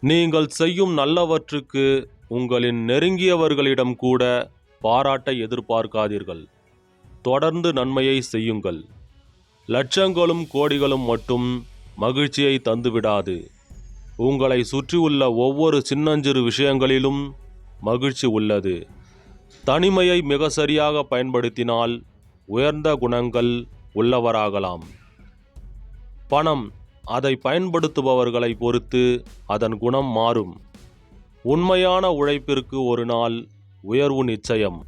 நீங்கள் செய்யும் நல்லவற்றுக்கு உங்களின் நெருங்கியவர்களிடம் கூட பாராட்டை எதிர்பார்க்காதீர்கள். தொடர்ந்து நன்மையை செய்யுங்கள். லட்சங்களும் கோடிகளும் மட்டும் மகிழ்ச்சியை தந்துவிடாது. உங்களை சுற்றியுள்ள ஒவ்வொரு சின்னஞ்சிறு விஷயங்களிலும் மகிழ்ச்சி உள்ளது. தனிமையை மிக சரியாக பயன்படுத்தினால் உயர்ந்த குணங்கள் உள்ளவராகலாம். பணம். அதை பயன்படுத்துபவர்களை பொறுத்து அதன் குணம் மாறும். உண்மையான உழைப்பிற்கு ஒரு நாள் உயர்வு நிச்சயம்.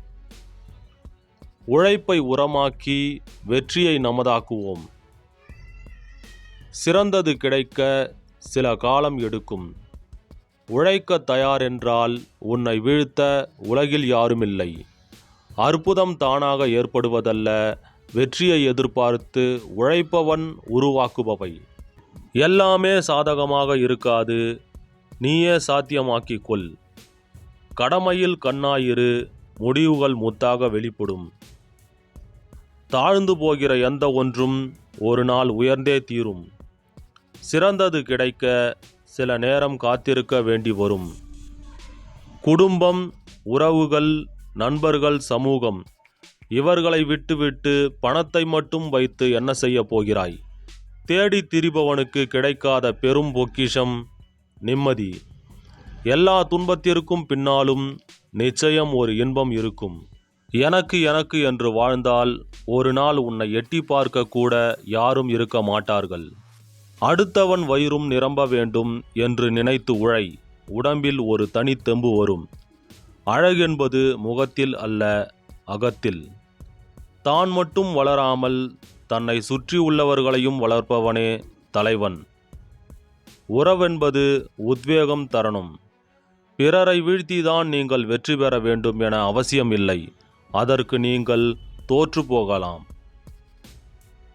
உழைப்பை உரமாக்கி வெற்றியை நமதாக்குவோம். சிறந்தது கிடைக்க சில காலம் எடுக்கும். உழைக்க தயார் என்றால் உன்னை வீழ்த்த உலகில் யாருமில்லை. அற்புதம் தானாக ஏற்படுவதல்ல வெற்றியை எதிர்பார்த்து உழைப்பவன் உருவாக்குபவை. எல்லாமே சாதகமாக இருக்காது. நீயே சாத்தியமாக்கிக் கொள் கடமையில் கண்ணாயிரு முடிவுகள் முத்தாக வெளிப்படும். தாழ்ந்து போகிற எந்த ஒன்றும் ஒரு நாள் உயர்ந்தே தீரும். சிறந்தது கிடைக்க சில நேரம் காத்திருக்க வேண்டி வரும். குடும்பம் உறவுகள் நண்பர்கள் சமூகம் இவர்களை விட்டுவிட்டு பணத்தை மட்டும் வைத்து என்ன செய்ய போகிறாய்? தேடித் திரிபவனுக்கு கிடைக்காத பெரும் பொக்கிஷம் நிம்மதி. எல்லா துன்பத்திற்கும் பின்னாலும் நிச்சயம் ஒரு இன்பம் இருக்கும். எனக்கு எனக்கு என்று வாழ்ந்தால் ஒரு நாள் உன்னை எட்டி பார்க்க கூட யாரும் இருக்க மாட்டார்கள். அடுத்தவன் வயிறும் நிரம்ப வேண்டும் என்று நினைத்து உழை. உடம்பில் ஒரு தனித்தெம்பு வரும். அழகென்பது முகத்தில் அல்ல அகத்தில். தான் மட்டும் வளராமல் தன்னை சுற்றி உள்ளவர்களையும் வளர்ப்பவனே தலைவன். உறவென்பது உத்வேகம் தரணும். பிறரை வீழ்த்திதான் நீங்கள் வெற்றி பெற வேண்டும் என அவசியம் இல்லை அதற்கு நீங்கள் தோற்று போகலாம்.